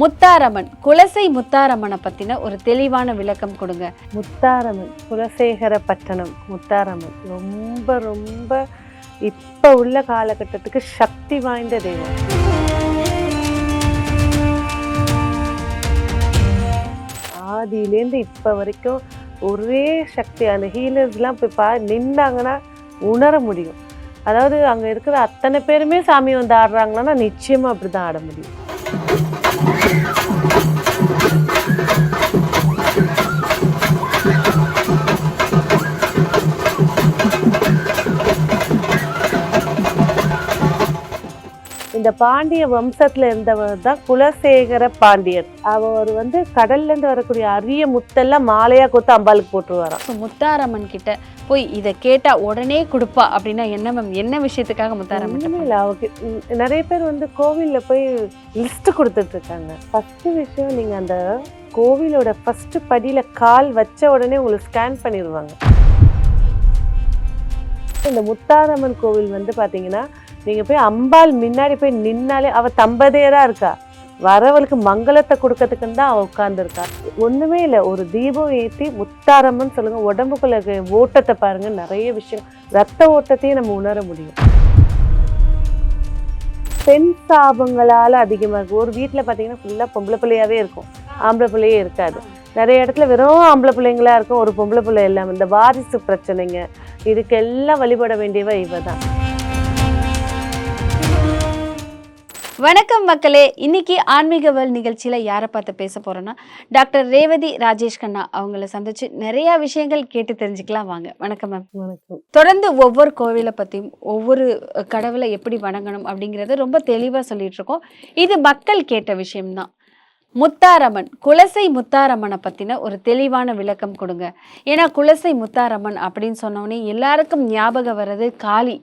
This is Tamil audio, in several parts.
முத்தாரம்மன் குலசை முத்தாரம்மனை பற்றின ஒரு தெளிவான விளக்கம் கொடுங்க. முத்தாரம்மன் குலசேகர பட்டணம் முத்தாரம்மன். ரொம்ப ரொம்ப இப்போ உள்ள காலகட்டத்துக்கு சக்தி வாய்ந்த தெய்வம். ஆதியிலேருந்து இப்போ வரைக்கும் ஒரே சக்தி அந்த ஹீலர்ஸ்லாம் இப்போ பா நின்னாங்கன்னா உணர முடியும். அதாவது அங்கே இருக்கிற அத்தனை பேருமே சாமி வந்து ஆடுறாங்களான்னா நிச்சயமாக அப்படி தான் ஆட முடியும். இந்த பாண்டிய வம்சத்துல இருந்தவர் தான் குலசேகர பாண்டியர் அவர் வந்து கடல்ல இருந்து வரக்கூடிய அரிய முத்தெல்லாம் மாலையா கொத்து அம்பாளுக்கு போட்டுருவாராம். முத்தாரம்மன் கிட்ட போய் இதை கேட்டா உடனே கொடுப்பா அப்படின்னா என்ன மேம் என்ன விஷயத்துக்காக முத்தாரம்மன் இல்ல அவருக்கு நிறைய பேர் வந்து கோவில்ல போய் லிஸ்ட் கொடுத்துட்டு இருக்காங்க. ஃபர்ஸ்ட் விஷயம் நீங்க அந்த கோவிலோட ஃபர்ஸ்ட் படியில கால் வச்ச உடனே உங்களுக்கு ஸ்கேன் பண்ணிடுவாங்க. இந்த முத்தாரம்மன் கோவில் வந்து பாத்தீங்கன்னா நீங்க போய் அம்பாள் முன்னாடி போய் நின்னாலே அவ தம்பதியரா இருக்கா? வரவளுக்கு மங்களத்தை கொடுக்கறதுக்குன்னு தான் அவ உட்கார்ந்துருக்கா. ஒண்ணுமே இல்லை ஒரு தீபம் ஏற்றி முத்தாரம்னு சொல்லுங்க உடம்புக்குள்ள ஓட்டத்தை பாருங்க நிறைய விஷயம். ரத்த ஓட்டத்தையும் நம்ம உணர முடியும். பெண் சாபங்களால் அதிகமாக இருக்கும். ஒரு வீட்டில் பார்த்தீங்கன்னா ஃபுல்லாக பொம்பளை பிள்ளையாவே இருக்கும். ஆம்பளை பிள்ளையே இருக்காது. நிறைய இடத்துல வெறும் ஆம்பளை பிள்ளைங்களா இருக்கும் ஒரு பொம்பளை பிள்ளை இல்லாமல் இந்த வாரிசு பிரச்சனைங்க இதுக்கெல்லாம் வழிபட வேண்டியவ இவ தான் வணக்கம் மக்களே. இன்னைக்கு ஆன்மீகவல் நிகழ்ச்சியில யாரை பார்த்து பேச போறோம்னா டாக்டர் ரேவதி ராஜேஷ் கண்ணா அவங்கள சந்திச்சு நிறைய விஷயங்கள் கேட்டு தெரிஞ்சுக்கலாம் வாங்க. வணக்கம் மேம். வணக்கம். தொடர்ந்து ஒவ்வொரு கோவிலை பற்றியும் ஒவ்வொரு கடவுளை எப்படி வணங்கணும் அப்படிங்கிறத ரொம்ப தெளிவாக சொல்லிட்டு இருக்கோம். இது மக்கள் கேட்ட விஷயம்தான். முத்தாரம்மன் குலசை முத்தாரம்மனை பற்றின ஒரு தெளிவான விளக்கம் கொடுங்க. ஏன்னா குலசை முத்தாரம்மன் அப்படின்னு சொன்னோடனே எல்லாருக்கும் ஞாபகம் வர்றது காளி.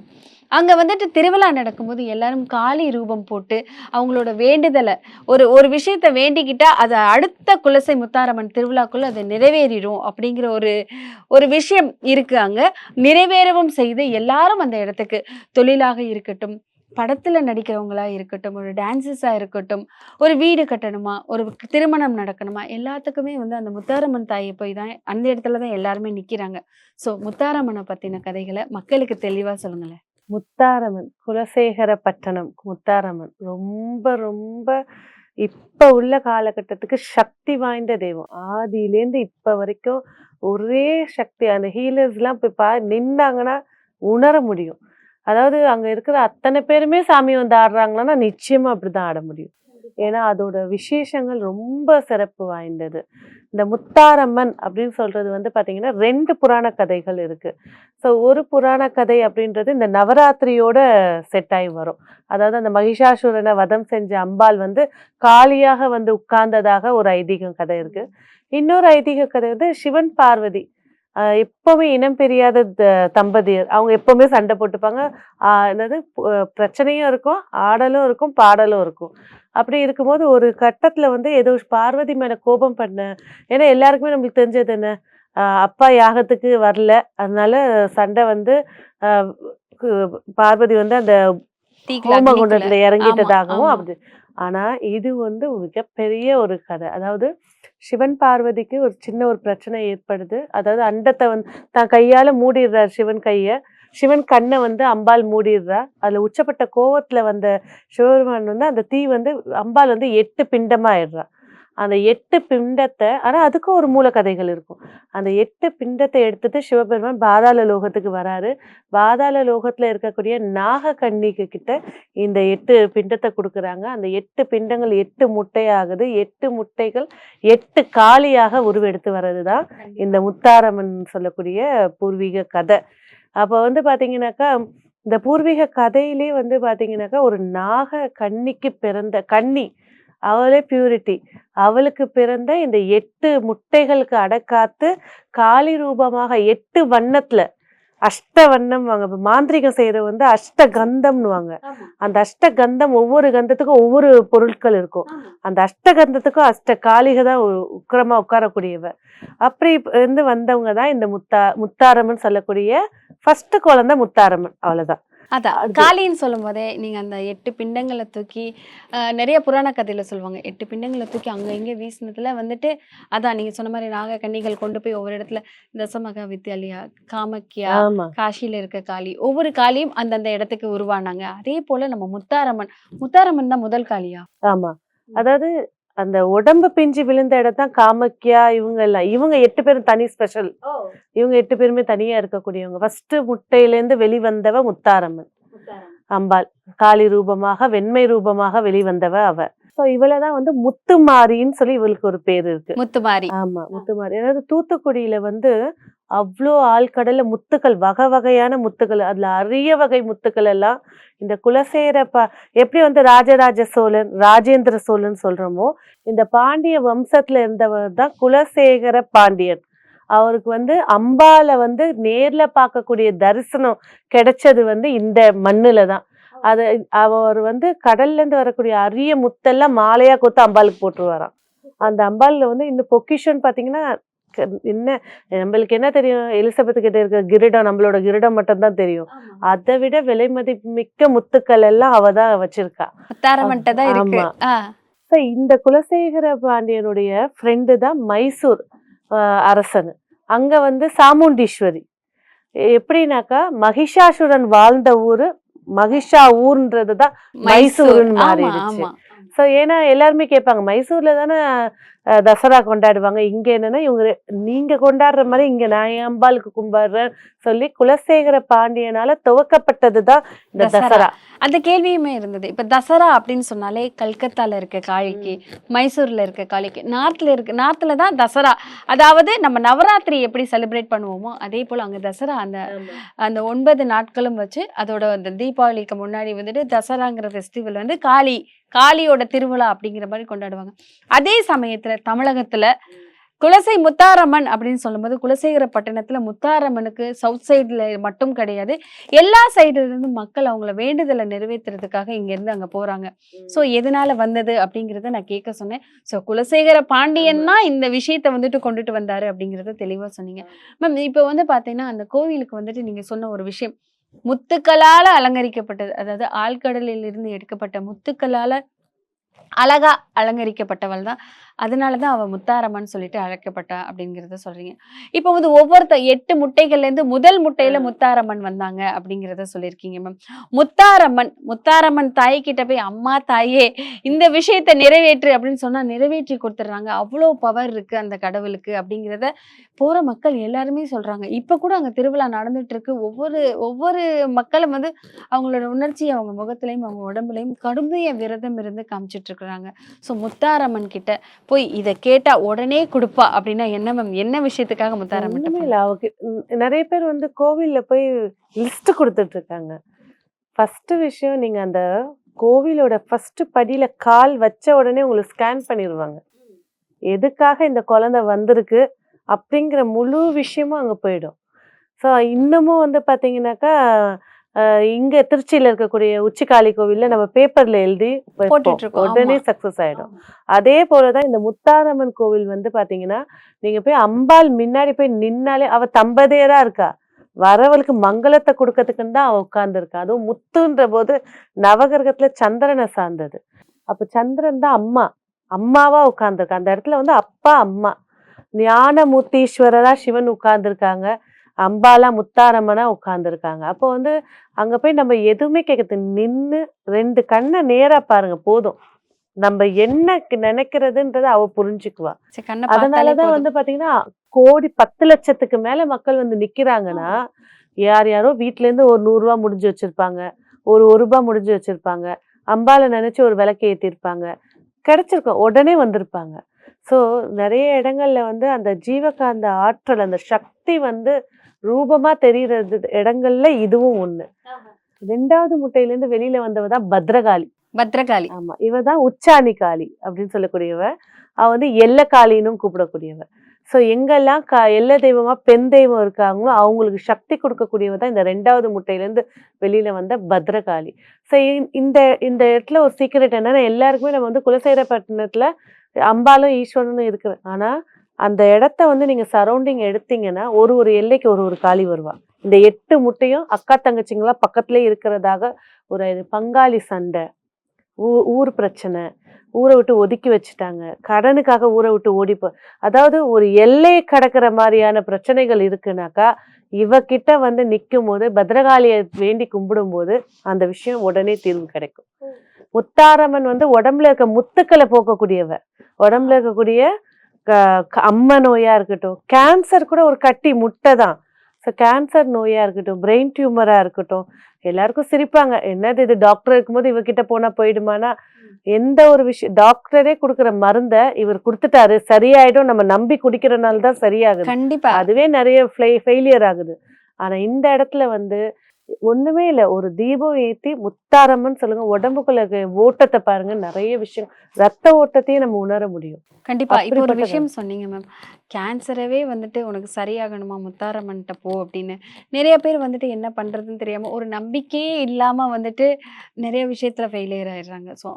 அங்கே வந்துட்டு திருவிழா நடக்கும்போது எல்லாரும் காளி ரூபம் போட்டு அவங்களோட வேண்டுதலை ஒரு ஒரு விஷயத்தை வேண்டிக்கிட்டா அதை அடுத்த குலசை முத்தாரம்மன் திருவிழாக்குள்ள அது நிறைவேறிடும் அப்படிங்கிற ஒரு ஒரு விஷயம் இருக்கு அங்கே. நிறைவேறவும் செய்து எல்லாரும் அந்த இடத்துக்கு தொழிலாக இருக்கட்டும் படத்தில் நடிக்கிறவங்களா இருக்கட்டும் ஒரு டான்ஸஸாக இருக்கட்டும் ஒரு வீடு கட்டணுமா ஒரு திருமணம் நடக்கணுமா எல்லாத்துக்குமே வந்து அந்த முத்தாரம்மன் தாயை போய் தான் அந்த இடத்துல தான் எல்லாருமே நிற்கிறாங்க ஸோ முத்தாரம்மனை பற்றின கதைகளை மக்களுக்கு தெளிவாக சொல்லுங்களேன். முத்தாரம்மன் குலசேகர பட்டணம் முத்தாரம்மன். ரொம்ப ரொம்ப இப்ப உள்ள காலகட்டத்துக்கு சக்தி வாய்ந்த தெய்வம். ஆதியிலேருந்து இப்ப வரைக்கும் ஒரே சக்தி. அந்த ஹீலர்ஸ்லாம் போய் பா நின்னாங்கன்னா உணர முடியும். அதாவது அங்க இருக்கிற அத்தனை பேருமே சாமி வந்து ஆடுறாங்கன்னா நிச்சயமா அப்படிதான் ஆட முடியும். ஏன்னா அதோட விசேஷங்கள் ரொம்ப சிறப்பு வாய்ந்தது. இந்த முத்தாரம்மன் அப்படின்னு சொல்றது வந்து பாத்தீங்கன்னா ரெண்டு புராண கதைகள் இருக்கு. ஸோ ஒரு புராண கதை அப்படின்றது இந்த நவராத்திரியோட செட் ஆகி வரும். அதாவது அந்த மகிஷாசுரனை வதம் செஞ்ச அம்பாள் வந்து காளியாக வந்து உட்கார்ந்ததாக ஒரு ஐதீகம் கதை இருக்கு. இன்னொரு ஐதீக கதை வந்து சிவன் பார்வதி. எப்பவுமே இனம் பிரியாத தம்பதியர் அவங்க எப்பவுமே சண்டை போட்டுப்பாங்க. என்னது? பிரச்சனையும் இருக்கும் ஆடலும் இருக்கும் பாடலும் இருக்கும். அப்படி இருக்கும்போது ஒரு கட்டத்துல வந்து ஏதோ பார்வதி மேல கோபம் பண்ண. ஏன்னா எல்லாருக்குமே நம்மளுக்கு தெரிஞ்சது என்ன ஆஹ் அப்பா யாகத்துக்கு வரல. அதனால சண்டை வந்து பார்வதி வந்து அந்த ஹோமகுண்டத்துல. இறங்கிட்டதாகவும். அப்படி ஆனால் இது வந்து மிகப்பெரிய ஒரு கதை. அதாவது சிவன் பார்வதிக்கு ஒரு சின்ன ஒரு பிரச்சனை ஏற்படுது. அதாவது அண்டத்தை வந்து தான் கையால் மூடிடுறார் சிவன் கையை. சிவன் கண்ணை வந்து அம்பாள் மூடிடுறா. அதில் உச்சப்பட்ட கோவத்தில் வந்த சிவபெருமான் வந்து அந்த தீ வந்து அம்பாள் வந்து எட்டு பிண்டமாக ஆயிடுறா அந்த எட்டு பிண்டத்தை ஆனால் அதுக்கும் ஒரு மூல கதைகள் இருக்கும். அந்த எட்டு பிண்டத்தை எடுத்துட்டு சிவபெருமான் பாதாள லோகத்துக்கு வராரு. பாதாள லோகத்தில் இருக்கக்கூடிய நாக கன்னிக்கு கிட்ட இந்த எட்டு பிண்டத்தை கொடுக்குறாங்க. அந்த எட்டு பிண்டங்கள் எட்டு முட்டையாகுது. எட்டு முட்டைகள் எட்டு காலியாக உருவெடுத்து வர்றது தான் இந்த முத்தாரம்மன் சொல்லக்கூடிய பூர்வீக கதை. அப்போ வந்து பார்த்தீங்கன்னாக்கா இந்த பூர்வீக கதையிலே வந்து பார்த்தீங்கன்னாக்கா ஒரு நாக கன்னிக்கு பிறந்த கன்னி அவளே பியூரிட்டி அவளுக்கு பிறந்த இந்த எட்டு முட்டைகளுக்கு அடக்காத்து காளி ரூபமாக எட்டு வண்ணத்துல அஷ்ட வண்ணம் வாங்க இப்ப மாந்திரிகம் செய்யறது வந்து அஷ்ட கந்தம்னுவாங்க. அந்த அஷ்ட கந்தம் ஒவ்வொரு கந்தத்துக்கும் ஒவ்வொரு பொருட்கள் இருக்கும். அந்த அஷ்ட கந்தத்துக்கும் அஷ்ட காளிகை தான் உக்கிரமா உட்காரக்கூடியவ. அப்படி இருந்து வந்தவங்க தான் இந்த முத்தா முத்தாரம்மன் சொல்லக்கூடிய ஃபர்ஸ்ட் குழந்தை முத்தாரம்மன். அவ்வளவுதான். அதான் அது- காளின்னு சொல்லும் போதே நீங்க அந்த எட்டு பிண்டங்களை தூக்கி நிறைய புராண கதையில சொல்லுவாங்க. எட்டு பிண்டங்களை தூக்கி அங்க இங்க வீசினதுல வந்துட்டு அதான் நீங்க சொன்ன மாதிரி நாக கன்னிகள் கொண்டு போய் ஒவ்வொரு இடத்துல தசமகா வித்யாலயா காமக்கியா ஆமா. காசியில இருக்க காளி ஒவ்வொரு காளியும் அந்தந்த இடத்துக்கு உருவானாங்க. அதே போல நம்ம முத்தாரம்மன் முத்தாரம்மன் தான் முதல் காளியா? ஆமா. அதாவது அந்த உடம்பு பிஞ்சு விழுந்த இடம் தான் காமக்கியா இவங்க எல்லாம் இவங்க எட்டு பேரும் தனி ஸ்பெஷல் இவங்க எட்டு பேருமே தனியா இருக்கக்கூடியவங்க. ஃபர்ஸ்ட் முட்டையிலேருந்து வெளிவந்தவ முத்தாரம்மன். அம்பாள். காளி ரூபமாக வெண்மை ரூபமாக வெளிவந்தவ அவ. ஸோ இவளை தான் வந்து முத்துமாரின்னு சொல்லி இவளுக்கு ஒரு பேர் இருக்கு. முத்துமாரி. ஆமா முத்துமாரி. அதாவது தூத்துக்குடியில வந்து அவ்வளோ ஆழ்கடல்ல முத்துக்கள் வகை வகையான முத்துக்கள் அதில் அரிய வகை முத்துக்கள் எல்லாம் இந்த குலசேர பா எப்படி வந்து ராஜராஜ சோழன் ராஜேந்திர சோழன் சொல்கிறோமோ இந்த பாண்டிய வம்சத்தில் இருந்தவர் தான் குலசேகர பாண்டியன். அவருக்கு வந்து அம்பால வந்து நேரில் பார்க்கக்கூடிய தரிசனம் கிடைச்சது வந்து இந்த மண்ணில் தான். அது அவர் வந்து கடல்லேருந்து வரக்கூடிய அரிய முத்தெல்லாம் மாலையாக கொத்து அம்பாளுக்கு போட்டுருவாராம். அந்த அம்பாலில் வந்து இந்த பொக்கிஷன் பார்த்தீங்கன்னா என்ன நம்மளுக்கு என்ன தெரியும்? எலிசபெத் கிட்ட இருக்க கிரீடம் நம்மளோட கிரீடம் மட்டும்தான் தெரியும். அதை விட விலை மதிப்புமிக்க முத்துக்கள் எல்லாம் அவ தான் வச்சிருக்கா. ஆமா. இந்த குலசேகர பாண்டியனுடைய ஃப்ரெண்டு தான் மைசூர் அரசன். அங்க வந்து சாமுண்டீஸ்வரி. எப்படின்னாக்கா மகிஷாசுரன் வாழ்ந்த ஊரு மகிஷா ஊர்ன்றது தான் மைசூருன்னு ஆமா மாறிடுச்சு. ஸோ ஏன்னா எல்லாருமே கேட்பாங்க மைசூர்ல தானே தசரா கொண்டாடுவாங்க. இங்க என்னன்னா இவங்க ரெ- நீங்க கொண்டாடுற மாதிரி இங்க நான் அம்பாளுக்கு கும்பிடுறேன். சொல்லி குலசேகர பாண்டியனால துவக்கப்பட்டது தான் இந்த தசரா. அந்த கேள்வியுமே இருந்தது. இப்ப தசரா அப்படின்னு சொன்னாலே கல்கத்தால இருக்க காளிக்கு மைசூர்ல இருக்க காளிக்கு நார்த்ல இருக்க நார்த்ல தான் தசரா. அதாவது நம்ம நவராத்திரி எப்படி செலிப்ரேட் பண்ணுவோமோ அதே போல அங்க தசரா அந்த அந்த ஒன்பது நாட்களும் வச்சு அதோட அந்த தீபாவளிக்கு முன்னாடி வந்துட்டு தசராங்கிற ஃபெஸ்டிவல் வந்து காளி காளியோட திருவிழா அப்படிங்கிற மாதிரி கொண்டாடுவாங்க. அதே சமயத்துல தமிழகத்துல குலசை முத்தாரம்மன் அப்படின்னு சொல்லும்போது குலசேகர பட்டணத்துல முத்தாரம்மனுக்கு சவுத் சைடுல மட்டும் கிடையாது. எல்லா சைடுல இருந்து மக்கள் அவங்கள வேண்டுதலை நிறைவேற்றுறதுக்காக இங்க இருந்து அங்க போறாங்க. சோ எதனால வந்தது அப்படிங்கறத நான் கேட்க சொன்னேன். சோ குலசேகர பாண்டியன் தான் இந்த விஷயத்தை வந்துட்டு கொண்டுட்டு வந்தாரு அப்படிங்கறத தெளிவா சொன்னீங்க. மேம் இப்போ வந்து பாத்தீங்கன்னா அந்த கோவிலுக்கு வந்துட்டு நீங்க சொன்ன ஒரு விஷயம். முத்துக்களால அலங்கரிக்கப்பட்டது. அதாவது ஆழ்கடலில் இருந்து எடுக்கப்பட்ட முத்துக்களால அழகா அலங்கரிக்கப்பட்டவள் தான். அதனால தான் அவ முத்தாரம்மன் சொல்லிட்டு அழைக்கப்பட்டா அப்படிங்கிறத சொல்றீங்க. இப்போ வந்து ஒவ்வொருத்த எட்டு முட்டைகள்ல இருந்து முதல் முட்டையில முத்தாரம்மன் வந்தாங்க அப்படிங்கிறத சொல்லியிருக்கீங்க மேம் முத்தாரம்மன் முத்தாரம்மன் தாய் கிட்ட போய் அம்மா தாயே இந்த விஷயத்தை நிறைவேற்று அப்படின்னு சொன்னா நிறைவேற்றி கொடுத்துட்றாங்க. அவ்வளோ பவர் இருக்கு அந்த கடவுளுக்கு அப்படிங்கிறத போற மக்கள் எல்லாருமே சொல்றாங்க. இப்ப கூட அங்க திருவிழா நடந்துட்டு இருக்கு ஒவ்வொரு ஒவ்வொரு மக்களும் வந்து அவங்களோட உணர்ச்சியை அவங்க முகத்திலையும் அவங்க உடம்புலையும் கடுமைய விரதம் இருந்து காமிச்சிட்டு இருக்கிறாங்க ஸோ முத்தாரம்மன் கிட்ட போய் இதை கேட்டா உடனே கொடுப்பா அப்படின்னா என்ன மேம் என்ன விஷயத்துக்காக முத்தாரம்மன் இல்ல அவக்கு நிறைய பேர் வந்து கோவில்ல போய் லிஸ்ட் கொடுத்துட்டு இருக்காங்க. ஃபர்ஸ்ட் விஷயம் நீங்க அந்த கோவிலோட ஃபர்ஸ்ட் படியில கால் வச்ச உடனே உங்களுக்கு ஸ்கேன் பண்ணிடுவாங்க எதுக்காக இந்த குழந்தை வந்திருக்கு அப்படிங்கிற முழு விஷயமும் அங்க போயிடும். ஸோ இன்னமும் வந்து பாத்தீங்கன்னாக்கா அஹ், இங்க திருச்சியில இருக்கக்கூடிய உச்சிக்காளி கோவில்ல நம்ம பேப்பர்ல எழுதி உடனே. சக்சஸ் ஆயிடும். அதே போலதான் இந்த முத்தாரம்மன் கோவில் வந்து பாத்தீங்கன்னா நீங்க போய் அம்பாள் முன்னாடி போய் நின்னாலே அவ தம்பதியரா இருக்கா? வரவளுக்கு மங்களத்தை கொடுக்கறதுக்குன்னு தான் அவ உட்கார்ந்துருக்கா. அதுவும் முத்துன்ற போது நவகிரகத்துல சந்திரனை சார்ந்தது. அப்ப சந்திரன் தான் அம்மா. அம்மாவா உட்கார்ந்துருக்கா. அந்த இடத்துல வந்து அப்பா அம்மா. ஞானமூர்த்தீஸ்வரரா சிவன் உட்கார்ந்துருக்காங்க. அம்பாலா முத்தாரம்மனா உட்கார்ந்துருக்காங்க. அப்போ வந்து அங்க போய் நம்ம எதுவுமே கேட்கறது நின்னு ரெண்டு கண்ணை நேரா பாருங்க போதும். நம்ம என்ன நினைக்கிறதுன்றத அவ புரிஞ்சுக்குவா. அதனாலதான். வந்து பாத்தீங்கன்னா கோடி பத்து லட்சத்துக்கு மேல மக்கள் வந்து நிக்கிறாங்கன்னா யார் யாரோ வீட்ல இருந்து ஒரு நூறு ரூபாய் முடிஞ்சு வச்சிருப்பாங்க. ஒரு ஒரு ரூபாய் முடிஞ்சு வச்சிருப்பாங்க. அம்பால நினைச்சு ஒரு விளக்கு ஏத்திருப்பாங்க. கிடைச்சிருக்கும் உடனே வந்திருப்பாங்க. ஸோ நிறைய இடங்கள்ல வந்து அந்த ஜீவகாந்த ஆற்றல் அந்த சக்தி வந்து ரூபமா தெரியறது இடங்கள்ல இதுவும் ஒண்ணு. ரெண்டாவது முட்டையில இருந்து வெளியில வந்தவ தான் பத்ரகாளி. பத்ரகாளி. ஆமா. இவ தான் உச்சாணி காளி அப்படின்னு சொல்லக்கூடியவ. அவ வந்து எல்ல காளின்னும் கூப்பிடக்கூடியவ. ஸோ எங்கெல்லாம் கா எல்ல தெய்வமா பெண் தெய்வம் இருக்காங்களோ அவங்களுக்கு சக்தி கொடுக்கக்கூடியவ தான் இந்த ரெண்டாவது முட்டையிலேருந்து வெளியில வந்த பத்ரகாளி. ஸோ இந்த இந்த இடத்துல ஒரு சீக்ரெட் என்னன்னா எல்லாருக்குமே நம்ம வந்து குலசேரப்பட்டினத்துல அம்பாலும் ஈஸ்வரனும் இருக்கு ஆனா அந்த இடத்த வந்து நீங்க சரௌண்டிங் எடுத்தீங்கன்னா ஒரு ஒரு எல்லைக்கு ஒரு ஒரு காளி வருவா. இந்த எட்டு முட்டையும் அக்கா தங்கச்சிங்களா பக்கத்துல இருக்கிறதாக ஒரு பங்காளி சண்டை ஊ ஊர் பிரச்சனை ஊரை விட்டு ஒதுக்கி வச்சுட்டாங்க. கடனுக்காக ஊரை விட்டு ஓடிப்போ அதாவது ஒரு எல்லையை கடக்கிற மாதிரியான பிரச்சனைகள் இருக்குனாக்கா இவகிட்ட வந்து நிற்கும் போது பத்ரகாளியை வேண்டி கும்பிடும்போது அந்த விஷயம் உடனே தீர்வு கிடைக்கும். முத்தாரம்மன் வந்து உடம்புல இருக்க முத்துக்களை போக்கக்கூடியவ. உடம்புல இருக்கக்கூடிய அம்ம நோயா இருக்கட்டும். கேன்சர் கூட ஒரு கட்டி முட்டை தான். ஸோ கேன்சர் நோயா இருக்கட்டும் பிரெயின் டியூமரா இருக்கட்டும் எல்லாருக்கும் சிரிப்பாங்க. என்னது இது டாக்டர் இருக்கும்போது இவகிட்ட போனா போயிடுமானா? எந்த ஒரு விஷயம் டாக்டரே கொடுக்குற மருந்தை இவர் கொடுத்துட்டாரு. சரியாயிடும் நம்ம நம்பி குடிக்கிறனால தான் சரியாகுது. கண்டிப்பா. அதுவே நிறைய ஃபெயிலியர் ஆகுது. ஆனா இந்த இடத்துல வந்து ஒண்ணுமே இல்ல. ஒரு தீபம் ஏத்தி முத்தாரம்மன் சொல்லுங்க உடம்புக்குள்ள ஓட்டத்தை பாருங்க. நிறைய விஷயம் ரத்த ஓட்டத்தையும் நம்ம உணர முடியும். கண்டிப்பா. இப்போ ஒரு விஷயம் சொன்னீங்க மேம் கேன்சரவே வந்துட்டு உனக்கு சரியாகணுமா? முத்தாரம்மன்ட்ட போ அப்படின்னு. நிறைய பேர் வந்துட்டு என்ன பண்றதுன்னு தெரியாம ஒரு நம்பிக்கையே இல்லாம வந்துட்டு நிறைய விஷயத்துல ஃபெயிலியர் ஆயிடுறாங்க. ஸோ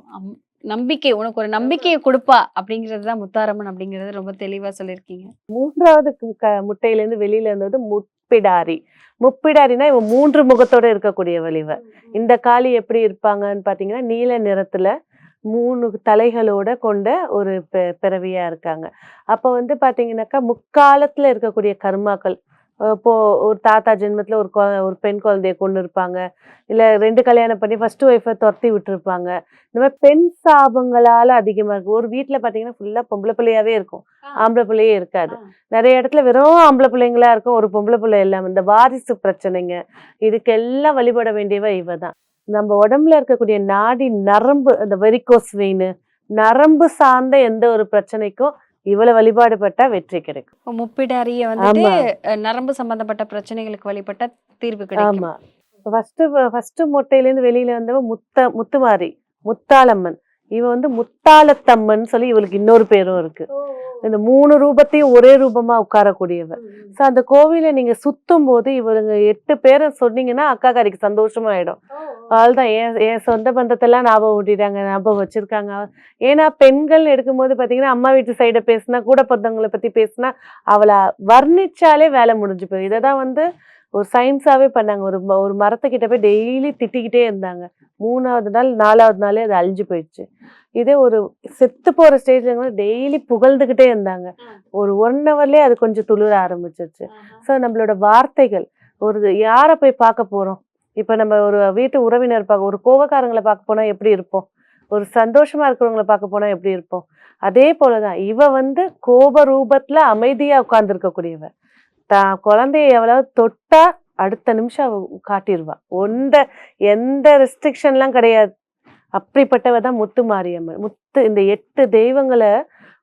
நம்பிக்கை உனக்கு ஒரு நம்பிக்கையை கொடுப்பா அப்படிங்கிறது தான் முத்தாரம்மன் அப்படிங்கிறது ரொம்ப தெளிவா சொல்லியிருக்கீங்க. மூன்றாவது க- முட்டையிலேருந்து வெளியில இருந்தது முப்பிடாரி முப்பிடாரினா இவன் மூன்று முகத்தோட இருக்கக்கூடிய வலிவ இந்த காளி எப்படி இருப்பாங்கன்னு பாத்தீங்கன்னா நீல நிறத்துல மூணு தலைகளோட கொண்ட ஒரு பெ- பிறவியா இருக்காங்க. அப்போ வந்து பாத்தீங்கன்னாக்கா முக்காலத்துல இருக்கக்கூடிய கர்மாக்கள் இப்போ ஒரு தாத்தா ஜென்மத்துல ஒரு ஒரு பெண் குழந்தைய கொண்டு இருப்பாங்க. இல்ல ரெண்டு கல்யாணம் பண்ணி ஃபர்ஸ்ட் ஒய்ஃபை துரத்தி விட்டுருப்பாங்க. இந்த மாதிரி பெண் சாபங்களால அதிகமா இருக்கு ஒரு வீட்ல பாத்தீங்கன்னா ஃபுல்லா பொம்பளை பிள்ளையாவே இருக்கும். ஆம்பளை பிள்ளையே இருக்காது. நிறைய இடத்துல வெறும் ஆம்பளை பிள்ளைங்களா இருக்கும். ஒரு பொம்பளை பிள்ளை இல்லாம. இந்த வாரிசு பிரச்சனைங்க. இதுக்கெல்லாம் வழிபட வேண்டியவ இவ தான் நம்ம உடம்புல இருக்கக்கூடிய நாடி நரம்பு அந்த வெரிகோஸ் வெயின் நரம்பு சார்ந்த எந்த ஒரு பிரச்சனைக்கும் இவ்வளவு வழிபாடு பட்டா வெற்றி கிடைக்கும். முப்பிடாரிய அஹ், நரம்பு சம்பந்தப்பட்ட பிரச்சனைகளுக்கு வழிபட்ட தீர்வு கிடைக்கும். ஆமா. ஃபர்ஸ்ட் ஃபர்ஸ்ட் மொட்டையில இருந்து வெளியில வந்தவ முத்த முத்துமாரி முத்தாளம்மன். இவ வந்து முத்தாளத்தம்மன் சொல்லி இவளுக்கு இன்னொரு பேரும் இருக்கு. இந்த மூணு ரூபத்தையும் ஒரே ரூபமா உட்காரக்கூடியவ ஸோ அந்த கோவிலை நீங்க சுத்தும் போது இவருங்க எட்டு பேரை சொன்னீங்கன்னா அக்கா காரிக்கு சந்தோஷமா ஆயிடும் அவள்தான் என் என் சொந்த பந்தத்தெல்லாம் ஞாபகம் ஊட்டிட்டாங்க ஞாபகம் வச்சிருக்காங்க. ஏன்னா பெண்கள் எடுக்கும்போது பாத்தீங்கன்னா அம்மா வீட்டு சைடை பேசினா கூட பிறந்தவங்களை பத்தி பேசினா அவளை வர்ணிச்சாலே வேலை முடிஞ்சு போயிடும். இதை தான் வந்து ஒரு சயின்ஸாவே பண்ணாங்க. ஒரு ஒரு மரத்துக்கிட்ட போய் டெய்லி திட்டிக்கிட்டே இருந்தாங்க. மூணாவது நாள் நாலாவது நாளே அது அழிஞ்சு போயிடுச்சு. இதே ஒரு செத்து போற ஸ்டேஜ்ல டெய்லி புகழ்ந்துகிட்டே இருந்தாங்க. ஒரு ஒன் ஹவர்லயே அது கொஞ்சம் துளிர ஆரம்பிச்சிருச்சு. ஸோ நம்மளோட வார்த்தைகள் ஒரு யாரை போய் பார்க்க போறோம்? இப்ப நம்ம ஒரு வீட்டு உறவினர் பார்க்க ஒரு கோவக்காரங்களை பார்க்க போனா எப்படி இருப்போம்? ஒரு சந்தோஷமா இருக்கிறவங்கள பார்க்க போனா எப்படி இருப்போம்? அதே போலதான் இவ வந்து கோப ரூபத்துல அமைதியா உட்கார்ந்து இருக்கக்கூடியவ தான் குழந்தைய எவ்வளவு தொட்டா அடுத்த நிமிஷம் அவ காட்டிடுவா ஒன்ற எந்த ரெஸ்ட்ரிக்ஷன்லாம் கிடையாது. அப்படிப்பட்டவ தான் முத்து மாரியம்மன். முத்து இந்த எட்டு தெய்வங்களை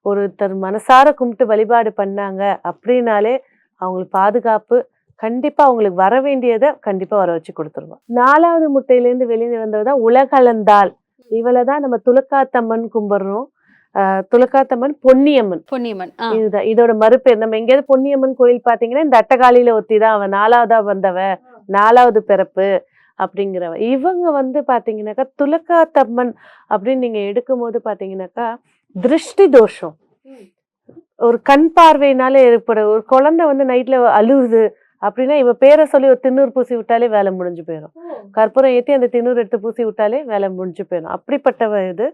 ஒருத்தர் மனசார கும்பிட்டு வழிபாடு பண்ணாங்க அப்படின்னாலே அவங்களுக்கு பாதுகாப்பு கண்டிப்பாக அவங்களுக்கு வர வேண்டியதை கண்டிப்பாக வர வச்சு கொடுத்துருவோம் நாலாவது முட்டையிலேருந்து வெளியே வந்தவ தான் உலகலந்தாள் இவளை தான் நம்ம துலக்காத்தம்மன் கும்பிட்றோம். துலக்காத்தம்மன் பொன்னியம்மன். பொன்னியம்மன் இதுதான். இதோட மறுபேர் நம்ம எங்கேயாவது பொன்னியம்மன் கோயில் பாத்தீங்கன்னா இந்த அட்டகாலியில ஒத்தி தான் அவன் நாலாவதா வந்தவ நாலாவது பிறப்பு அப்படிங்கிறவ இவங்க வந்து பாத்தீங்கன்னாக்கா துலக்காத்தம்மன் அப்படின்னு நீங்க எடுக்கும் போது பாத்தீங்கன்னாக்கா திருஷ்டி தோஷம். ஒரு கண் பார்வையினால ஏற்பட ஒரு குழந்தை வந்து நைட்ல அழுகுது அப்படின்னா இவ பேரை சொல்லி ஒரு திண்ணூறு பூசி விட்டாலே வேலை முடிஞ்சு போயிடும் கற்பூரம் ஏற்றி அந்த திண்ணூறு எடுத்து பூசி விட்டாலே வேலை முடிஞ்சு போயிடும் அப்படிப்பட்டவ இது.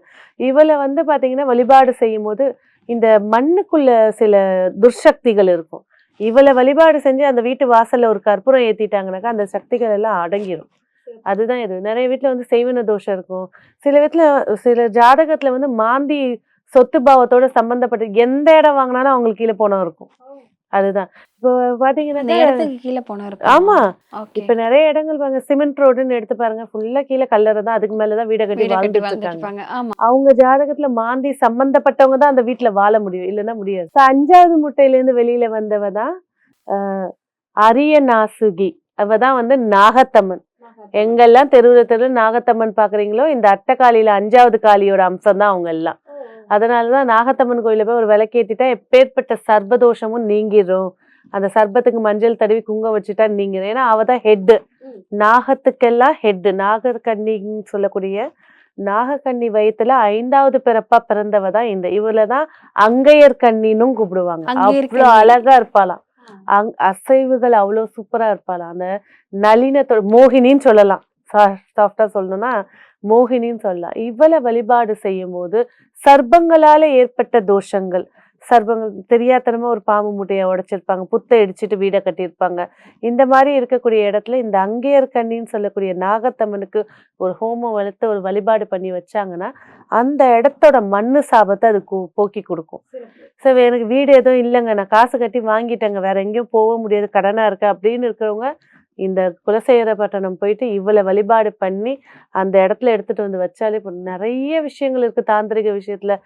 இவளை வந்து பாத்தீங்கன்னா வழிபாடு செய்யும் போது இந்த மண்ணுக்குள்ள சில துர்சக்திகள் இருக்கும். இவளை வழிபாடு செஞ்சு அந்த வீட்டு வாசல்ல ஒரு கற்பூரம் ஏத்திட்டாங்கனாக்கா அந்த சக்திகள் எல்லாம் அடங்கிரும். அதுதான் இது. நிறைய வீட்ல வந்து செய்வன தோஷம் இருக்கும். சில வீட்ல சில ஜாதகத்துல வந்து மாந்தி சொத்து பாவத்தோட சம்பந்தப்பட்ட எந்த இடம் வாங்கினாலும் அவங்களுக்கு கீழே போனோம் இருக்கும். அதுதான். இப்போ பாத்தீங்கன்னா இடத்துக்கு கீழே போன ஆமா. இப்ப நிறைய இடங்கள் பாருங்க சிமெண்ட் ரோடுன்னு எடுத்து பாருங்க ஃபுல்லா கீழே கல்லறை தான் அதுக்கு மேலதான் வீட கட்டி வாழ்ந்துட்டு இருக்காங்க. அவங்க ஜாதகத்துல மாந்தி சம்பந்தப்பட்டவங்க தான் அந்த வீட்டுல வாழ முடியும் இல்லைன்னா முடியாது. அஞ்சாவது முட்டையில இருந்து வெளியில வந்தவ தான் ஆஹ், அரிய நாசுகி அவ தான் வந்து நாகத்தம்மன். எங்கெல்லாம் தெருவுல தெருவில் நாகத்தம்மன் பாக்குறீங்களோ இந்த அட்டக்காளியில அஞ்சாவது காளியோட அம்சம் தான் அவங்க எல்லாம் அதனாலதான் நாகத்தம்மன் கோயில போய் ஒரு விளக்கேத்திட்டா எப்பேற்பட்ட சர்பதோஷமும் நீங்கிரும். அந்த சர்பத்துக்கு மஞ்சள் தடவி குங்குமம் வச்சுட்டா நீங்கிரும். ஏன்னா அவ தான் ஹெட் நாகத்துக்கெல்லாம் ஹெட் நாகக்கன்னின்னு சொல்லக்கூடிய நாகக்கன்னி வயித்துல ஐந்தாவது பிறப்பா பிறந்தவ தான் இந்த. இவள தான் அங்கையர் கண்ணின்னும் கூப்பிடுவாங்க. அவ்வளவு கன்னி. அழகா இருப்பாளாம். அங் அசைவுகள் அவ்வளோ சூப்பரா இருப்பாளாம். அந்த நளினத்தோட மோகினின்னு சொல்லலாம். சாஃப்டா சொல்லணும்னா மோகினின்னு சொல்லலாம். இவளை வழிபாடு செய்யும் போது சர்ப்பங்களால ஏற்பட்ட தோஷங்கள். சர்ப்பங்கள் தெரியாத்தனமா ஒரு பாம்பு முட்டையை உடைச்சிருப்பாங்க. புத்தை இடிச்சிட்டு வீடை கட்டியிருப்பாங்க. இந்த மாதிரி இருக்கக்கூடிய இடத்துல இந்த அங்கேயர் கண்ணின்னு சொல்லக்கூடிய நாகத்தம்மனுக்கு ஒரு ஹோமம் வளர்த்து ஒரு வழிபாடு பண்ணி வச்சாங்கன்னா அந்த இடத்தோட மண்ணு சாபத்தை அது போக்கி கொடுக்கும். சார் எனக்கு வீடு எதுவும் இல்லைங்க. நான் காசு கட்டி வாங்கிட்டேங்க. வேற எங்கேயும் போக முடியாது. கடனா இருக்கு அப்படின்னு இருக்கிறவங்க இந்த குலசேகரப்பட்டணம் போயிட்டு இவ்வளவு வழிபாடு பண்ணி அந்த இடத்துல எடுத்துட்டு வந்து வச்சாலே போதும். நிறைய விஷயங்கள் இருக்கு தாந்திரிக விஷயத்துல.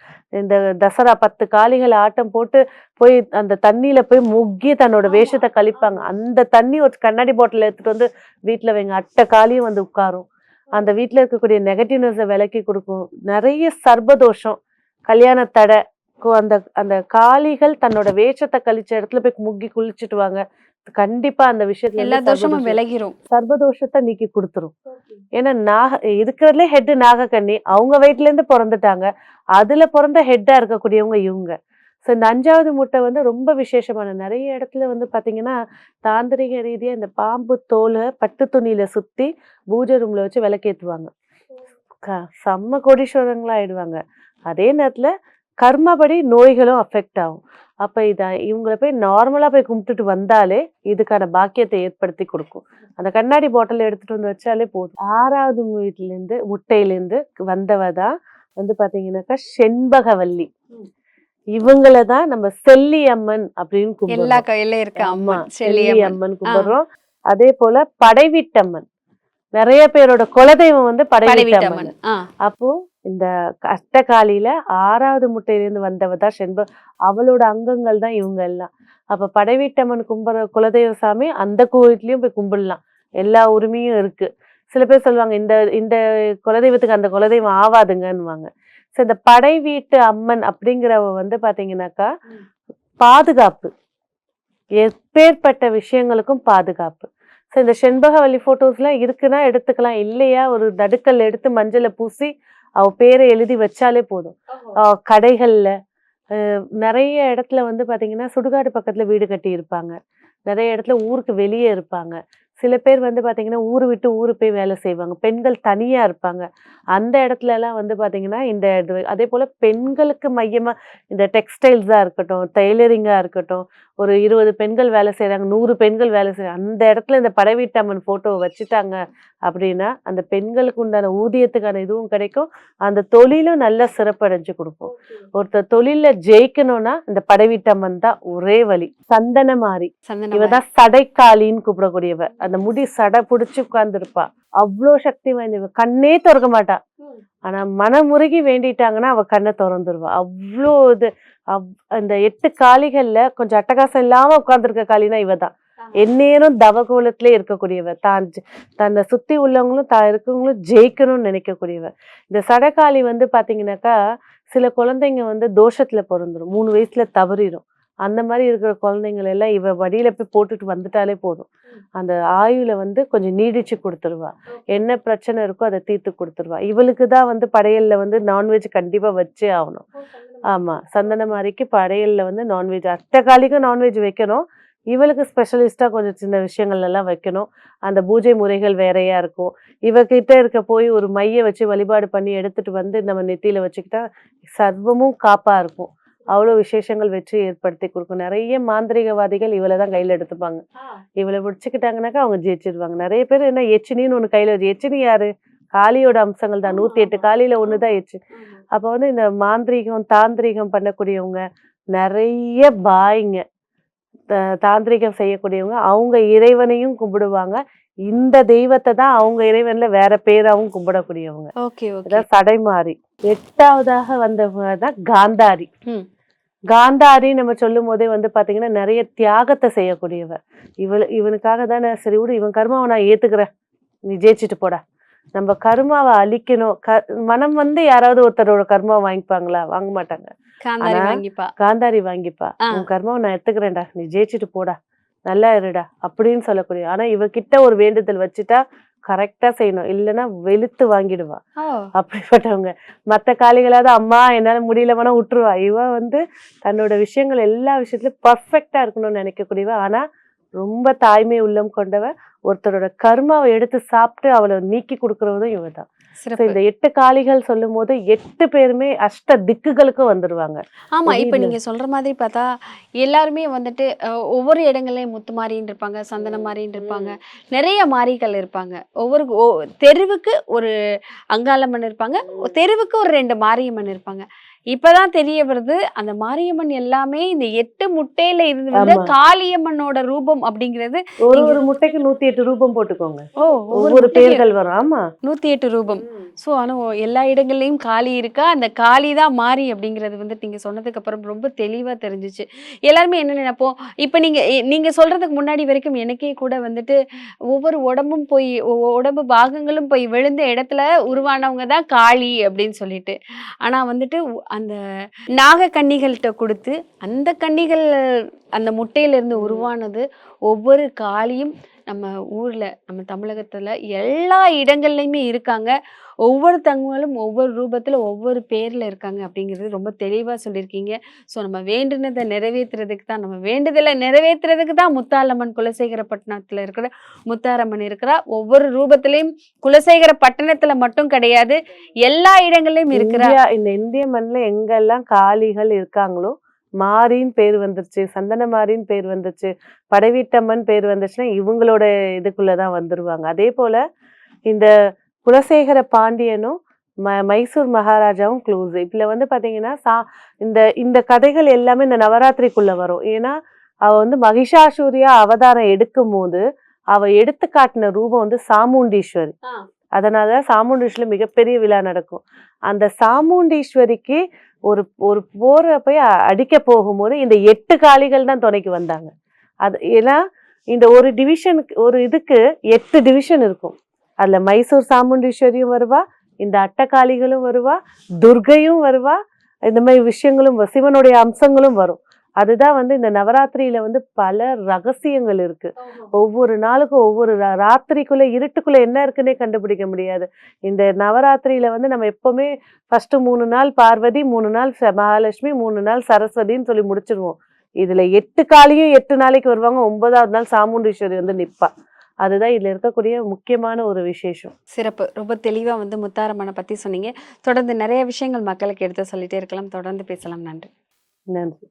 இந்த தசரா பத்து காளிகள் ஆட்டம் போட்டு போய் அந்த தண்ணியில போய் முக்கி தன்னோட வேஷத்தை கழிப்பாங்க. அந்த தண்ணி ஒரு கண்ணாடி பாட்டில் எடுத்துட்டு வந்து வீட்டுல வைங்க. அட்டை காளியும் வந்து உட்காரும். அந்த வீட்டுல இருக்கக்கூடிய நெகட்டிவ்னஸை விலக்கி கொடுக்கும். நிறைய சர்பதோஷம் கல்யாண தடை அந்த அந்த காளிகள் தன்னோட வேஷத்தை கழிச்ச இடத்துல போய் முக்கி குளிச்சுட்டு வாங்க. கண்டிப்பா அந்த விஷயத்துல எல்லா தோஷமும் விலகிரும். சர்வதோஷத்தை நீக்கி கொடுத்துரும். ஏன்னா நாக இருக்கிறதுல ஹெட் நாகக்கண்ணி அவங்க வயிற்றுல இருந்து பிறந்துட்டாங்க. அதுல பிறந்த ஹெட்டா இருக்கக்கூடியவங்க இவங்க. ஸோ இந்த அஞ்சாவது முட்டை வந்து ரொம்ப விசேஷமான நிறைய இடத்துல வந்து பாத்தீங்கன்னா தாந்திரிக ரீதியா இந்த பாம்பு தோலை பட்டு துணியில சுத்தி பூஜை ரூம்ல வச்சு விளக்கேத்துவாங்க. க- செம்ம கோடீஸ்வரங்களா ஆயிடுவாங்க அதே நேரத்துல கர்மபடி நோய்களும் அஃபெக்ட் ஆகும். அப்ப இத இவங்களை போய் நார்மலா போய் கும்பிட்டுட்டு வந்தாலே இதுக்கான பாக்கியத்தை ஏற்படுத்தி கொடுக்கும். அந்த கண்ணாடி பாட்டில் எடுத்துட்டு வந்து வச்சாலே போதும். ஆறாவது வீட்டுல இருந்து முட்டையில இருந்து வந்தவ தான் வந்து பாத்தீங்கன்னாக்கா செண்பகவல்லி. இவங்கள தான் நம்ம செல்லி அம்மன் அப்படின்னு எல்லா கும்பிடுறோம் கையில இருக்க ஆமா அம்மன் செல்லி அம்மன் கும்பிடுறோம் அதே போல படைவீட்டம்மன். நிறைய பேரோட குலதெய்வம் வந்து படைவீட்டம்மன். அப்போ இந்த கஷ்டகாலியில ஆறாவது முட்டையிலிருந்து வந்தவ தான் செண்ப அவளோட அங்கங்கள் தான் இவங்க எல்லாம். அப்ப படைவீட்டம்மன் கும்பிட்ற குலதெய்வ சாமி அந்த கோயிலையும் போய் கும்பிடலாம். எல்லா உரிமையும் இருக்கு. சில பேர் சொல்லுவாங்க இந்த இந்த குலதெய்வத்துக்கு அந்த குலதெய்வம் ஆவாதுங்கன்னுவாங்க. ஸோ இந்த படை வீட்டு அம்மன் அப்படிங்கிறவ வந்து பாத்தீங்கன்னாக்கா பாதுகாப்பு. எப்பேற்பட்ட விஷயங்களுக்கும் பாதுகாப்பு. ஸோ இந்த செண்பகவல்லி ஃபோட்டோஸ்லாம் இருக்குன்னா எடுத்துக்கலாம். இல்லையா? ஒரு நடுக்கல் எடுத்து மஞ்சளை பூசி அவ பேரை எழுதி வச்சாலே போதும். கடைகள்ல நிறைய இடத்துல வந்து பாத்தீங்கன்னா சுடுகாடு பக்கத்துல வீடு கட்டி இருப்பாங்க. நிறைய இடத்துல ஊருக்கு வெளியே இருப்பாங்க. சில பேர் வந்து பாத்தீங்கன்னா ஊர் விட்டு ஊரு போய் வேலை செய்வாங்க. பெண்கள் தனியா இருப்பாங்க. அந்த இடத்துல எல்லாம் வந்து பாத்தீங்கன்னா இந்த இது அதே போல பெண்களுக்கு மையமா இந்த டெக்ஸ்டைல்ஸா இருக்கட்டும் டெய்லரிங்கா இருக்கட்டும் ஒரு இருபது பெண்கள் வேலை செய்றாங்க நூறு பெண்கள் வேலை செய்றாங்க. அந்த இடத்துல இந்த படைவீட்டம்மன் போட்டோவை வச்சுட்டாங்க அப்படின்னா அந்த பெண்களுக்கு உண்டான ஊதியத்துக்கான இதுவும் கிடைக்கும். அந்த தொழிலும் நல்ல சிறப்படைஞ்சு கொடுக்கும் ஒருத்தர் தொழில்ல ஜெயிக்கணும்னா இந்த படைவீட்டம்மன் தான் ஒரே வழி. சந்தன மாறி சந்தன இவதான் சடைக்காளின்னு கூப்பிடக்கூடியவ. அந்த முடி சடை புடிச்சு உட்கார்ந்துருப்பா. அவ்வளோ சக்தி வாய்ந்தவ கண்ணே திறக்க மாட்டா. ஆனா மனமுருகி வேண்டிட்டாங்கன்னா அவ கண்ணை திறந்துருவா. அவ்வளோ இது. அவ்- அந்த எட்டு காளிகள்ல கொஞ்சம் அட்டகாசம் இல்லாம உட்கார்ந்துருக்க காளினா இவ தான் எந்நேரம் தவகோலத்திலே இருக்கக்கூடியவ. தான் தன்னை சுத்தி உள்ளவங்களும் தான் இருக்கவங்களும் ஜெயிக்கணும்னு நினைக்கக்கூடியவ. இந்த சடகாளி வந்து பாத்தீங்கன்னாக்கா சில குழந்தைங்க வந்து தோஷத்துல பிறந்துரும். மூணு வயசுல தவறிடும் அந்த மாதிரி இருக்கிற குழந்தைங்களை எல்லாம் இவ வடியில போய் போட்டுட்டு வந்துட்டாலே போதும். அந்த ஆயுள வந்து கொஞ்சம் நீடிச்சு கொடுத்துருவா. என்ன பிரச்சனை இருக்கோ அதை தீர்த்து கொடுத்துருவா. இவளுக்கு தான் வந்து படையல்ல வந்து நான்வெஜ் கண்டிப்பா வச்சே ஆகணும். ஆமா சந்தன மாதிரிக்கு படையல்ல வந்து நான்வெஜ் அட்டகாலிக்கும் நான்வெஜ் வைக்கணும். இவளுக்கு ஸ்பெஷலிஸ்டா கொஞ்சம் சின்ன விஷயங்கள் எல்லாம் வைக்கணும். அந்த பூஜை முறைகள் வேறையா இருக்கும். இவகிட்ட இருக்க போய் ஒரு மைய வச்சு வழிபாடு பண்ணி எடுத்துட்டு வந்து நம்ம நெத்தியில வச்சுக்கிட்டா சர்வமும் காப்பா இருக்கும். அவ்வளோ விசேஷங்கள் வெற்றி ஏற்படுத்தி கொடுக்கும். நிறைய மாந்திரிகவாதிகள் இவளை தான் கையில எடுத்துப்பாங்க. இவளை பிடிச்சிக்கிட்டாங்கனாக்கா அவங்க ஜெயிச்சிருவாங்க. நிறைய பேர் என்ன எச்சினின்னு ஒண்ணு கையில வச்சு எச்சினி யாரு? காளியோட அம்சங்கள் தான். நூத்தி எட்டு காளியில ஒண்ணுதான் எச்சு அப்ப வந்து இந்த மாந்திரீகம் தாந்திரீகம் பண்ணக்கூடியவங்க நிறைய பாய்ங்க. தாந்திரிகம் செய்யக்கூடியவங்க அவங்க இறைவனையும் கும்பிடுவாங்க. இந்த தெய்வத்தை தான் அவங்க இறைவன்ல வேற பேராவும் கும்பிடக்கூடியவங்க. ஓகே சடைமாறி. எட்டாவதாக வந்தவங்க தான் காந்தாரி. காந்தாரி நம்ம சொல்லும் போதே வந்து பாத்தீங்கன்னா நிறைய தியாகத்தை செய்யக்கூடியவ. இவள் இவனுக்காக தானே சரி விடு இவன் கர்மாவை நான் ஏத்துக்கிறேன். நீ ஜெயிச்சுட்டு போடா. நம்ம கர்மாவை அழிக்கணும். க மனம் வந்து யாராவது ஒருத்தரோட கர்மாவை வாங்கிப்பாங்களா? வாங்க மாட்டாங்க. காந்தாரி வாங்கிப்பா. காந்தாரி வாங்கிப்பா. உன் கர்மாவை நான் எடுத்துக்கிறேன்டா. நீ ஜெயிச்சுட்டு போடா. நல்லா இருடா. அப்படின்னு சொல்லக்கூடிய ஆனா இவகிட்ட ஒரு வேண்டுதல் வச்சுட்டா கரெக்டா செய்யணும். இல்லைன்னா வெளுத்து வாங்கிடுவா. அப்படிப்பட்டவங்க. மத்த காளிகளாவது அம்மா என்னால முடியலமானா விட்டுருவா இவ வந்து தன்னோட விஷயங்கள் எல்லா விஷயத்துலயும் பர்ஃபெக்டா இருக்கணும்னு நினைக்கக்கூடியவ. ஆனா ரொம்ப தாய்மை உள்ளம் கொண்டவ ஒருத்தரோட கர்மாவை எடுத்து சாப்பிட்டு அவளை நீக்கி கொடுக்கறதும் இவ தான் இந்த எட்டு காளிகள் சொல்லும் போது எட்டு பேருமே அஷ்ட திக்குகளுக்கும் வந்துருவாங்க. ஆமா இப்ப. நீங்க சொல்ற மாதிரி பார்த்தா எல்லாருமே வந்துட்டு ஒவ்வொரு இடங்கள்லயும் முத்து மாறின்னு இருப்பாங்க சந்தன மாறின்னு இருப்பாங்க. நிறைய மாரிகள் இருப்பாங்க. ஒவ்வொரு தெருவுக்கு ஒரு அங்காளம்மன் இருப்பாங்க தெருவுக்கு ஒரு ரெண்டு மாரியம்மன் இருப்பாங்க. இப்பதான் தெரிய வருது அந்த மாரியம்மன் எல்லாமே இந்த எட்டு முட்டையில இருந்து வந்து. காளியம்மனோட ரூபம் அப்படிங்கிறது ஒரு ஒரு முட்டைக்கு நூத்தி எட்டு ரூபம் போட்டுக்கோங்க. ஓ ஒவ்வொரு பேர்கள் வரும். ஆமா. நூத்தி எட்டு ரூபம். ஸோ ஆனால் எல்லா இடங்கள்லையும் காளி இருக்கா? அந்த காளி தான் மாறி அப்படிங்கிறது வந்து நீங்கள் சொன்னதுக்கப்புறம் ரொம்ப தெளிவாக தெரிஞ்சிச்சு. எல்லாருமே என்ன நினைப்போம்? இப்போ நீங்கள் நீங்கள் சொல்கிறதுக்கு முன்னாடி வரைக்கும் எனக்கே கூட வந்துட்டு ஒவ்வொரு உடம்பும் போய் உடம்பு பாகங்களும் போய் விழுந்த இடத்துல உருவானவங்க தான் காளி அப்படின்னு சொல்லிட்டு. ஆனால் வந்துட்டு அந்த நாக கன்னிகள்கிட்ட கொடுத்து அந்த கன்னிகள் அந்த முட்டையிலிருந்து உருவானது ஒவ்வொரு காளியும் நம்ம ஊரில் நம்ம தமிழகத்தில் எல்லா இடங்கள்லையுமே இருக்காங்க. ஒவ்வொருத்தவங்களும் ஒவ்வொரு ரூபத்தில் ஒவ்வொரு பேரில் இருக்காங்க அப்படிங்கிறது ரொம்ப தெளிவாக சொல்லியிருக்கீங்க. ஸோ நம்ம வேண்டுனதை நிறைவேற்றுறதுக்கு தான் நம்ம வேண்டுதலை நிறைவேற்றுறதுக்கு தான் முத்தாலம்மன் குலசேகரப்பட்டினத்தில் இருக்கிற முத்தாரம்மன் இருக்கிறா. ஒவ்வொரு ரூபத்திலையும் குலசேகர பட்டணத்தில் மட்டும் கிடையாது எல்லா இடங்கள்லையும் இருக்கிறா. இந்த இந்திய மண்ணில் எங்கெல்லாம் காளிகள் இருக்காங்களோ மாரின்னு பேர் வந்துருச்சு சந்தன மாரின்னு பேர் வந்துருச்சு படைவீட்டம்மன் பேர் வந்துச்சுன்னா இவங்களோட இதுக்குள்ளதான் வந்துருவாங்க. அதே போல இந்த குலசேகர பாண்டியனும் ம மைசூர் மகாராஜாவும் க்ளோஸ் இதுல வந்து பாத்தீங்கன்னா சா இந்த இந்த கதைகள் எல்லாமே இந்த நவராத்திரிக்குள்ள வரும். ஏன்னா அவ வந்து மகிஷாசூரியா அவதாரம் எடுக்கும் போது அவ எடுத்து காட்டின ரூபம் வந்து சாமுண்டீஸ்வரி. அதனால சாமுண்டீஸ்வரில் மிகப்பெரிய விழா நடக்கும். அந்த சாமுண்டீஸ்வரிக்கு ஒரு ஒரு போரை போய் அடிக்க போகும்போது இந்த எட்டு காளிகள் தான் துணைக்கு வந்தாங்க. அது ஏன்னா இந்த ஒரு டிவிஷனுக்கு ஒரு இதுக்கு எட்டு டிவிஷன் இருக்கும். அதுல மைசூர் சாமுண்டீஸ்வரியும் வருவா இந்த அட்டக்காளிகளும் வருவா துர்கையும் வருவா இந்த மாதிரி விஷயங்களும் சிவனுடைய அம்சங்களும் வரும். அதுதான் வந்து இந்த நவராத்திரியில வந்து பல ரகசியங்கள் இருக்கு. ஒவ்வொரு நாளுக்கும் ஒவ்வொரு ராத்திரிக்குள்ள இருட்டுக்குள்ள என்ன இருக்குன்னே கண்டுபிடிக்க முடியாது. இந்த நவராத்திரியில வந்து நம்ம எப்பவுமே ஃபர்ஸ்ட் மூணு நாள் பார்வதி மூணு நாள் மகாலட்சுமி மூணு நாள் சரஸ்வதின்னு சொல்லி முடிச்சிருவோம். இதுல எட்டு காளியும் எட்டு நாளைக்கு வருவாங்க ஒன்பதாவது நாள் சாமுண்டீஸ்வரி வந்து நிப்பா. அதுதான் இதுல இருக்கக்கூடிய முக்கியமான ஒரு விசேஷம். சிறப்பு. ரொம்ப தெளிவாக வந்து முத்தாரம்மனை பற்றி சொன்னீங்க. தொடர்ந்து நிறைய விஷயங்கள் மக்களுக்கு எடுத்து சொல்லிட்டே இருக்கலாம். தொடர்ந்து பேசலாம். நன்றி. நன்றி.